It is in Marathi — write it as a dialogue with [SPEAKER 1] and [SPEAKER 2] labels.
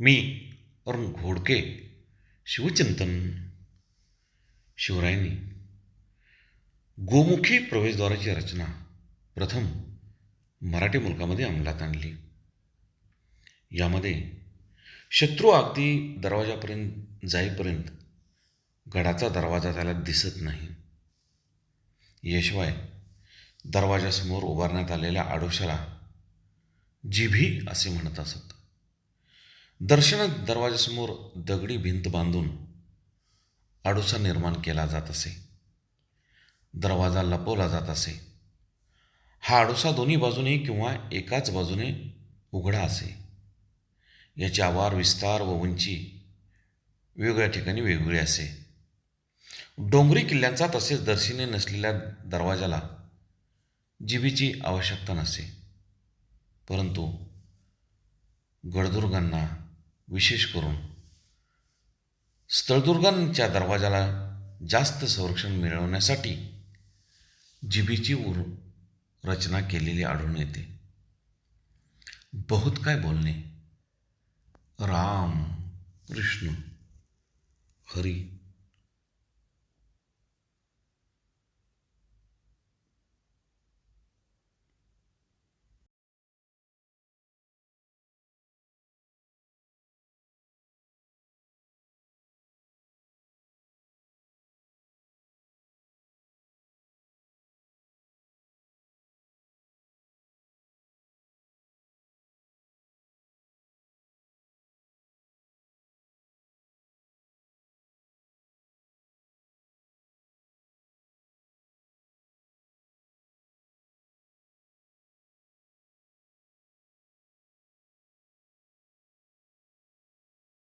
[SPEAKER 1] मी अरुण घोडके शिवचिंतन शिवरायांनी गोमुखी प्रवेशद्वाराची रचना प्रथम मराठी मुलकामध्ये अंमलात आणली. यामध्ये शत्रू अगदी दरवाजापर्यंत जाईपर्यंत गडाचा दरवाजा त्याला दिसत नाही. याशिवाय दरवाजासमोर उभारण्यात आलेल्या आडोशाला जिभी असे म्हणत असत. दर्शनात दरवाजासमोर दगडी भिंत बांधून आडोसा निर्माण केला जात असे. दरवाजा लपवला जात असे. हा आडोसा दोन्ही बाजूने किंवा एकाच बाजूने उघडा असे. याचे आवार विस्तार व उंची वेगवेगळ्या ठिकाणी वेगवेगळे असे. डोंगरी किल्ल्यांचा तसेच दर्शनी नसलेल्या दरवाजाला जिबीची आवश्यकता नसे. परंतु गडदुर्गांना विशेष करून. स्थळदुर्गांच्या दरवाजाला जास्त संरक्षण मिळवण्यासाठी जिबीची उर रचना केलेली आढळून येते. बहुत काय बोलणे? राम कृष्ण हरी